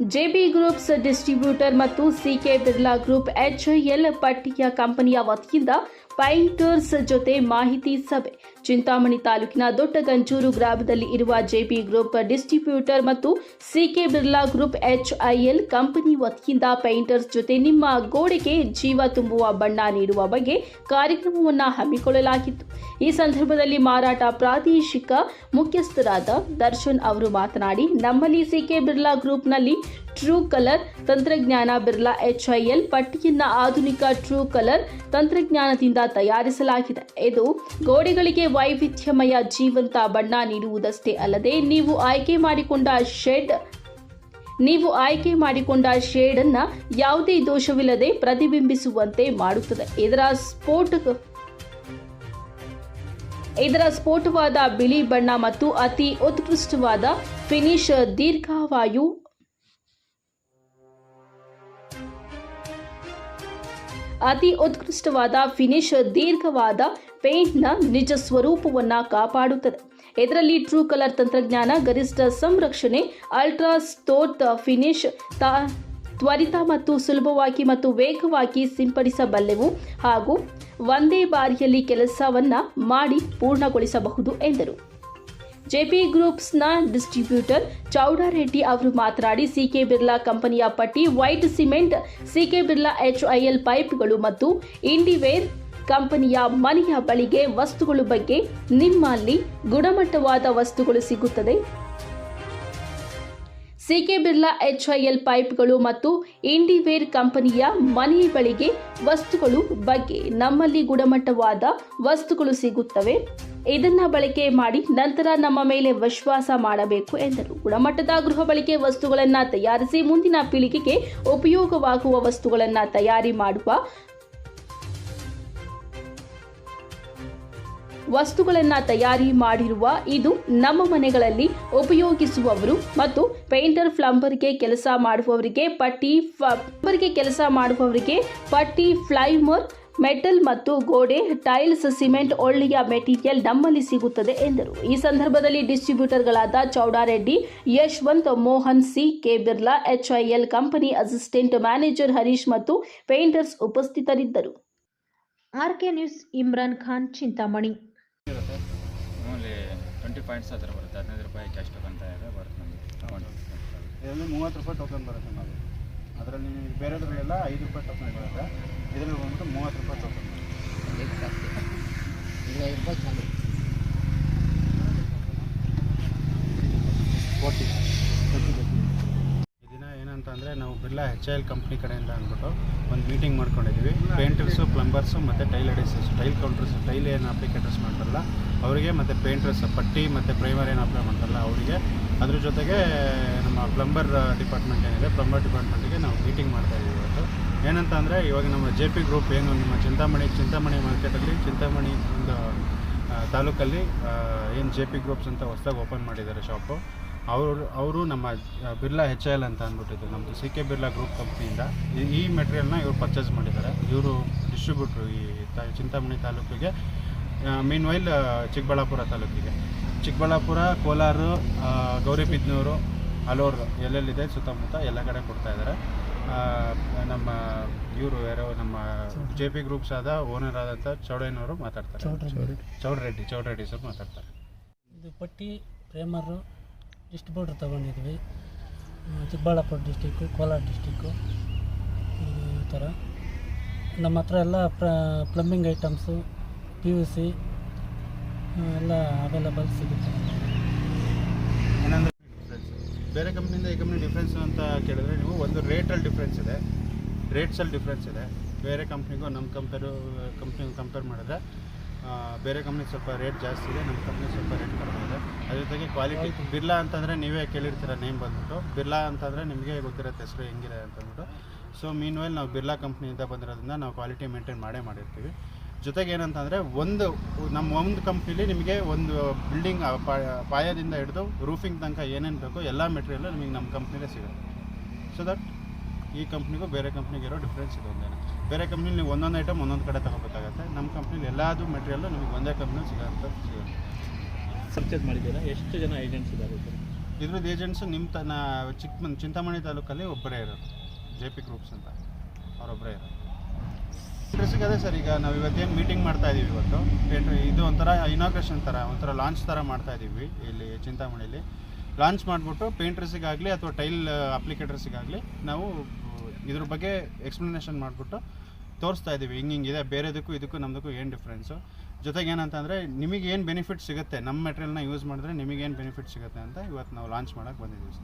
JB groups distributor ಮತ್ತು CK Birla group HIL ಪಟ್ಟಿಯ ಕಂಪನಿಯ ವತಿಯಿಂದ ಪೈಂಟರ್ಸ್ ಜೊತೆ ಮಾಹಿತಿ ಸಭೆ. ಚಿಂತಾಮಣಿ ತಾಲೂಕಿನ ದೊಡ್ಡಗಂಜೂರು ಗ್ರಾಮದಲ್ಲಿ ಇರುವ ಜೆಪಿ ಗ್ರೂಪ್ ಡಿಸ್ಟ್ರಿಬ್ಯೂಟರ್ ಮತ್ತು CK Birla group HIL company ವತಿಯಿಂದ ಪೈಂಟರ್ಸ್ ಜೊತೆ ನಿಮ್ಮ ಗೋಡೆಗೆ ಜೀವ ತುಂಬುವ ಬಣ್ಣ ನೀಡುವ ಬಗ್ಗೆ ಕಾರ್ಯಕ್ರಮವನ್ನು ಹಮ್ಮಿಕೊಳ್ಳಲಾಗಿತ್ತು. ಈ ಸಂದರ್ಭದಲ್ಲಿ ಮಾರಾಟ ಪ್ರಾದೇಶಿಕ ಮುಖ್ಯಸ್ಥರಾದ ದರ್ಶನ್ ಅವರು ಮಾತನಾಡಿ, ನಮ್ಮಲ್ಲಿ ಸಿಕೆ ಬಿರ್ಲಾ ಗ್ರೂಪ್ನಲ್ಲಿ ಟ್ರೂ ಕಲರ್ ತಂತ್ರಜ್ಞಾನ ಬಿರ್ಲಾ ಎಚ್ ಐ ಎಲ್ ಪಟ್ಟಿಯನ್ನ ಆಧುನಿಕ ಟ್ರೂ ಕಲರ್ ತಂತ್ರಜ್ಞಾನದಿಂದ ತಯಾರಿಸಲಾಗಿದೆ. ಇದು ಗೋಡೆಗಳಿಗೆ ವೈವಿಧ್ಯಮಯ ಜೀವಂತ ಬಣ್ಣ ನೀಡುವುದಷ್ಟೇ ಅಲ್ಲದೆ ನೀವು ಆಯ್ಕೆ ಮಾಡಿಕೊಂಡ ಶೆಡ್, ನೀವು ಆಯ್ಕೆ ಮಾಡಿಕೊಂಡ ಶೇಡ್ ಅನ್ನ ಯಾವುದೇ ದೋಷವಿಲ್ಲದೆ ಪ್ರತಿಬಿಂಬಿಸುವಂತೆ ಮಾಡುತ್ತದೆ. ಇದರ ಸ್ಫೋಟ, ಇದರ ಸ್ಫೋಟವಾದ ಬಿಳಿ ಬಣ್ಣ ಮತ್ತು ಅತಿ ಉತ್ಕೃಷ್ಟವಾದ ಫಿನಿಶ್ ದೀರ್ಘಾವಾಯು ಅತಿ ಉತ್ಕೃಷ್ಟವಾದ ಫಿನಿಶ್ ದೀರ್ಘವಾದ ಪೇಂಟ್ನ ನಿಜ ಸ್ವರೂಪವನ್ನು ಕಾಪಾಡುತ್ತದೆ. ಇದರಲ್ಲಿ ಟ್ರೂ ಕಲರ್ ತಂತ್ರಜ್ಞಾನ, ಗರಿಷ್ಠ ಸಂರಕ್ಷಣೆ, ಅಲ್ಟ್ರಾ ಸ್ತೋತ್ ಫಿನಿಶ್ ತಾ, ತ್ವರಿತ ಮತ್ತು ಸುಲಭವಾಗಿ ಮತ್ತು ವೇಗವಾಗಿ ಸಿಂಪಡಿಸಬಲ್ಲೆವು ಹಾಗೂ ಒಂದೇ ಬಾರಿಯಲ್ಲಿ ಕೆಲಸವನ್ನು ಮಾಡಿ ಪೂರ್ಣಗೊಳಿಸಬಹುದು ಎಂದರು. ಜೆಪಿ ಗ್ರೂಪ್ಸ್ನ ಡಿಸ್ಟ್ರಿಬ್ಯೂಟರ್ ಚೌಡಾರೆಡ್ಡಿ ಅವರು ಮಾತನಾಡಿ, ಸಿಕೆ ಬಿರ್ಲಾ ಕಂಪನಿಯ ಪಟ್ಟಿ white cement, CK Birla HIL ಪೈಪ್ಗಳು ಮತ್ತು ಇಂಡಿವೇರ್ ಕಂಪನಿಯ ಮನೆಯ ಬಳಿಗೆ ವಸ್ತುಗಳ ಬಗ್ಗೆ ನಿಮ್ಮಲ್ಲಿ ಗುಣಮಟ್ಟವಾದ ವಸ್ತುಗಳು ಸಿಗುತ್ತದೆ. ಸಿಕೆ ಬಿರ್ಲಾ ಎಲ್ ಪೈಪ್ಗಳು ಮತ್ತು ಇಂಡಿವೇರ್ ಕಂಪನಿಯ ಮನೆ ಬಳಿಗೆ ವಸ್ತುಗಳು ಬಗ್ಗೆ ನಮ್ಮಲ್ಲಿ ಗುಣಮಟ್ಟವಾದ ವಸ್ತುಗಳು ಸಿಗುತ್ತವೆ. ಇದನ್ನ ಬಳಕೆ ಮಾಡಿ ನಂತರ ನಮ್ಮ ಮೇಲೆ ವಿಶ್ವಾಸ ಮಾಡಬೇಕು ಎಂದರು. ಗುಣಮಟ್ಟದ ಗೃಹ ಬಳಕೆ ವಸ್ತುಗಳನ್ನು ತಯಾರಿಸಿ ಮುಂದಿನ ಪೀಳಿಗೆಗೆ ಉಪಯೋಗವಾಗುವ ವಸ್ತುಗಳನ್ನು ತಯಾರಿ ಮಾಡುವ ವಸ್ತುಗಳನ್ನು ತಯಾರಿ ಮಾಡಿರುವ ಇದು ನಮ್ಮ ಮನೆಗಳಲ್ಲಿ ಉಪಯೋಗಿಸುವವರು ಮತ್ತು ಪೇಂಟರ್ ಪ್ಲಂಬರ್ಗೆ ಕೆಲಸ ಮಾಡುವವರಿಗೆ ಪಟ್ಟಿ ಪ್ಲಂಬರ್ಗೆ ಕೆಲಸ ಮಾಡುವವರಿಗೆ ಪಟ್ಟಿ ಫ್ಲೈಮರ್, ಮೆಟಲ್ ಮತ್ತು ಗೋಡೆ, ಟೈಲ್ಸ್, ಸಿಮೆಂಟ್, ಒಳ್ಳೆಯ ಮೆಟೀರಿಯಲ್ ನಮ್ಮಲ್ಲಿ ಸಿಗುತ್ತದೆ ಎಂದರು. ಈ ಸಂದರ್ಭದಲ್ಲಿ ಡಿಸ್ಟ್ರಿಬ್ಯೂಟರ್ಗಳಾದ Chowdareddy, Yashwant Mohan, C. K. Birla, HIL company assistant manager Harish ಮತ್ತು ಪೇಂಟರ್ಸ್ ಉಪಸ್ಥಿತರಿದ್ದರು. R K news, Imran Khan, Chintamani. ಮಾಮೂಲಿ ಟ್ವೆಂಟಿ ಪಾಯಿಂಟ್ಸ್ ಹತ್ರ ಬರುತ್ತೆ. ಹದಿನೈದು ರೂಪಾಯಿ ಕ್ಯಾಶ್ ಟೋಕನ್ ಇದೆ ಬರುತ್ತೆ ನಮಗೆ. ಇದರಲ್ಲಿ ಮೂವತ್ತು ರೂಪಾಯಿ ಟೋಕನ್ ಬರುತ್ತೆ ನಾವು ಅದರಲ್ಲಿ ನಿಮಗೆ ಬೇರೆದ್ರಲ್ಲೆಲ್ಲ ಐದು ರೂಪಾಯಿ ಟೋಕನ್ ಬರುತ್ತೆ. ಇದರಲ್ಲಿ ಬಂದ್ಬಿಟ್ಟು ಮೂವತ್ತು ರೂಪಾಯಿ ಟೋಕನ್ ಕೋಟಿ. ಈ ದಿನ ಏನಂತ ಅಂದರೆ ನಾವು ಬಿರ್ಲಾ ಎಚ್ ಎಲ್ ಕಂಪ್ನಿ ಕಡೆಯಿಂದ ಅಂದ್ಬಿಟ್ಟು ಒಂದು ಮೀಟಿಂಗ್ ಮಾಡ್ಕೊಂಡಿದ್ದೀವಿ. ಪೇಂಟರ್ಸು ಪ್ಲಂಬರ್ಸು ಮತ್ತು ಟೈಲ್ ಅಡಿಸರ್ಸ್ ಟೈಲ್ ಕೌಂಟರ್ಸ್ ಟೈಲ್ ಏನು ಅಪ್ಲಿಕೇಟರ್ಸ್ ಮಾಡ್ತಾರಲ್ಲ ಅವರಿಗೆ ಮತ್ತು ಪೇಂಟರ್ಸ್, ಪಟ್ಟಿ ಮತ್ತು ಪ್ರೈಮರ್ ಏನು ಅಪ್ಲೈ ಮಾಡ್ತಾರಲ್ಲ ಅವರಿಗೆ. ಅದ್ರ ಜೊತೆಗೆ ನಮ್ಮ ಪ್ಲಂಬರ್ ಡಿಪಾರ್ಟ್ಮೆಂಟ್ ಏನಿದೆ ಪ್ಲಂಬರ್ ಡಿಪಾರ್ಟ್ಮೆಂಟಿಗೆ ನಾವು ಮೀಟಿಂಗ್ ಮಾಡ್ತಾ ಇದ್ದೀವಿ ಇವತ್ತು. ಏನಂತ ಅಂದರೆ ಇವಾಗ ನಮ್ಮ ಜೆ ಪಿ ಗ್ರೂಪ್ ಏನು, ನಮ್ಮ ಚಿಂತಾಮಣಿ ಚಿಂತಾಮಣಿ ಮಾರ್ಕೆಟಲ್ಲಿ ಚಿಂತಾಮಣಿ ಒಂದು ತಾಲೂಕಲ್ಲಿ ಏನು ಜೆ ಪಿ ಗ್ರೂಪ್ಸ್ ಅಂತ ಹೊಸದಾಗಿ ಓಪನ್ ಮಾಡಿದ್ದಾರೆ ಶಾಪು ಅವರು ಅವರು ನಮ್ಮ ಬಿರ್ಲಾ ಹೆಚ್ ಎಲ್ ಅಂತ ಅಂದ್ಬಿಟ್ಟಿದ್ದು ನಮ್ಮದು ಸಿ ಕೆ ಬಿರ್ಲಾ ಗ್ರೂಪ್ ಕಂಪ್ನಿಯಿಂದ ಈ- ಮೆಟೀರಿಯಲ್ನ ಇವರು ಪರ್ಚೇಸ್ ಮಾಡಿದ್ದಾರೆ. ಇವರು ಡಿಸ್ಟ್ರಿಬ್ಯೂಟ್ರು ಈ ಚಿಂತಾಮಣಿ ತಾಲೂಕಿಗೆ. ಮೀನ್ ವೈಲ್ ಚಿಕ್ಕಬಳ್ಳಾಪುರ ತಾಲೂಕಿಗೆ. ಚಿಕ್ಕಬಳ್ಳಾಪುರ ಕೋಲಾರ ಗೌರಿಬಿದ್ನೂರು ಹಲೋರು ಎಲ್ಲೆಲ್ಲಿದೆ ಸುತ್ತಮುತ್ತ ಎಲ್ಲ ಕಡೆ ಕೊಡ್ತಾ ಇದ್ದಾರೆ. ನಮ್ಮ ಇವರು ಯಾರೋ ನಮ್ಮ ಜೆ ಪಿ ಗ್ರೂಪ್ಸ್ ಆದ ಓನರ್ ಆದಂಥ ಚೌಡಯ್ಯನವರು ಮಾತಾಡ್ತಾರೆ. ಚೌಡ್ರೆಡ್ಡಿ. ಚೌಡ್ರೆಡ್ಡಿ ಸರ್ ಮಾತಾಡ್ತಾರೆ. ಇದು ಪಟ್ಟಿ ಪ್ರೇಮರು ಡಿಸ್ಟ್ರಿಬ್ಯೂಟರ್ ತೊಗೊಂಡಿದ್ವಿ. ಚಿಕ್ಕಬಳ್ಳಾಪುರ ಡಿಸ್ಟಿಕ್ಕು ಕೋಲಾರ ಡಿಸ್ಟಿಕ್ಕು ಈ ಥರ ನಮ್ಮ ಹತ್ರ ಎಲ್ಲ plumbing items P U C ಎಲ್ಲ ಅವೈಲಬಲ್ ಸಿಗುತ್ತೆ. ಏನಂದ್ರೆ ಬೇರೆ ಕಂಪ್ನಿಯಿಂದ ಈ ಕಂಪ್ನಿ ಡಿಫ್ರೆನ್ಸ್ ಅಂತ ಕೇಳಿದ್ರೆ ನೀವು ಒಂದು ರೇಟಲ್ಲಿ ಡಿಫ್ರೆನ್ಸ್ ಇದೆ. ರೇಟ್ಸಲ್ಲಿ ಡಿಫ್ರೆನ್ಸ್ ಇದೆ. ಬೇರೆ ಕಂಪ್ನಿಗೂ ನಮ್ಮ ಕಂಪೇರು ಕಂಪ್ನಿಗೂ ಕಂಪೇರ್ ಮಾಡಿದ್ರೆ ಬೇರೆ ಕಂಪ್ನಿಗೆ ಸ್ವಲ್ಪ ರೇಟ್ ಜಾಸ್ತಿ ಇದೆ ನಮ್ಮ ಕಂಪ್ನಿ ಸ್ವಲ್ಪ ರೇಟ್ ಕಡಿಮೆ ಇದೆ. ಅದ್ರ ಜೊತೆಗೆ ಕ್ವಾಲಿಟಿ ಬಿರ್ಲಾ ಅಂತಂದರೆ ನೀವೇ ಕೇಳಿರ್ತೀರ ನೇಮ್ ಬಂದ್ಬಿಟ್ಟು. ಬಿರ್ಲಾ ಅಂತಂದರೆ ನಿಮಗೆ ಗೊತ್ತಿರುತ್ತೆ ಹೆಸರು ಹೆಂಗಿದೆ ಅಂತಂದ್ಬಿಟ್ಟು ಸೊ ಮೀನ್ ವೇಲ್ ನಾವು ಬಿರ್ಲಾ ಕಂಪ್ನಿಯಿಂದ ಬಂದಿರೋದ್ರಿಂದ ನಾವು ಕ್ವಾಲಿಟಿ ಮೇಂಟೈನ್ ಮಾಡೇ ಮಾಡಿರ್ತೀವಿ. ಜೊತೆಗೆ ಏನಂತಂದರೆ ಒಂದು ನಮ್ಮ ಒಂದು ಕಂಪ್ನಿಲಿ ನಿಮಗೆ ಒಂದು ಬಿಲ್ಡಿಂಗ್ ಪಾಯದಿಂದ ಹಿಡಿದು ರೂಫಿಂಗ್ ತನಕ ಏನೇನು ಬೇಕೋ ಎಲ್ಲ ಮೆಟೀರಿಯಲ್ಲು ನಿಮಗೆ ನಮ್ಮ ಕಂಪ್ನಿಲೇ ಸಿಗುತ್ತೆ. ಸೊ ದಟ್ ಈ ಕಂಪ್ನಿಗೂ ಬೇರೆ ಕಂಪ್ನಿಗೆ ಇರೋ ಡಿಫ್ರೆನ್ಸ್ ಇದೆ ಒಂದೇನೆ. ಬೇರೆ ಕಂಪ್ನಿಲಿ ನೀವು ಒಂದೊಂದು ಐಟಮ್ ಒಂದೊಂದು ಕಡೆ ತಗೋಬೇಕಾಗತ್ತೆ. ನಮ್ಮ ಕಂಪ್ನಿಲಿ ಎಲ್ಲದು ಮೆಟೀರಿಯಲ್ಲು ನಿಮಗೆ ಒಂದೇ ಕಂಪ್ನಿ ಸಿಗುತ್ತೆ ಸಿಗುತ್ತೆ. ಪರ್ಚೇಸ್ ಮಾಡಿದ್ದೀರಾ? ಎಷ್ಟು ಜನ ಏಜೆಂಟ್ಸ್ ಇದ್ದಾರೆ ಇದ್ರದ್ದು ಏಜೆಂಟ್ಸ್ ನಿಮ್ಮ ತನ್ನ ಚಿಕ್ಕ ಚಿಂತಾಮಣಿ ತಾಲೂಕಲ್ಲಿ ಒಬ್ಬರೇ ಇರೋದು. ಜೆ ಪಿ ಗ್ರೂಪ್ಸ್ ಅಂತ. ಅವರೊಬ್ಬರೇ ಇರೋರು ಡ್ರೆಸ್ಸಿಗೆ ಅದೇ ಸರ್, ಈಗ ನಾವು ಇವತ್ತೇನು ಮೀಟಿಂಗ್ ಮಾಡ್ತಾ ಇದ್ದೀವಿ ಇವತ್ತು. ಇದು ಒಂಥರ ಇನಾಗ್ರೇಷನ್ ಥರ ಒಂಥರ ಲಾಂಚ್ ಥರ ಮಾಡ್ತಾ ಇದ್ದೀವಿ ಇಲ್ಲಿ ಚಿಂತಾಮಣಿಲಿ. ಲಾಂಚ್ ಮಾಡಿಬಿಟ್ಟು ಪೇಂಟ್ರಸಿಗಾಗಲಿ ಅಥವಾ ಟೈಲ್ ಅಪ್ಲಿಕೇಟರ್ಸಿಗಾಗಲಿ ನಾವು ಇದ್ರ ಬಗ್ಗೆ ಎಕ್ಸ್ಪ್ಲನೇಷನ್ ಮಾಡಿಬಿಟ್ಟು ತೋರಿಸ್ತಾ ಇದ್ದೀವಿ ಹಿಂಗೆ ಹಿಂಗಿದೆ ಬೇರೆದಕ್ಕೂ ಇದಕ್ಕೂ ನಮ್ಮದಕ್ಕೂ ಏನು ಡಿಫ್ರೆನ್ಸು ಜೊತೆಗೆ ಏನಂತಂದರೆ ನಿಮಗೆ ಏನು ಬೆನಿಫಿಟ್ ಸಿಗುತ್ತೆ? ನಮ್ಮ ಮೆಟೀರಿಯಲ್ನ ಯೂಸ್ ಮಾಡಿದ್ರೆ ನಿಮಗೆ ಏನು ಬೆನಿಫಿಟ್ ಸಿಗುತ್ತೆ ಅಂತ ಇವತ್ತು ನಾವು ಲಾಂಚ್ ಮಾಡೋಕ್ಕೆ ಬಂದಿದ್ದೀವಿ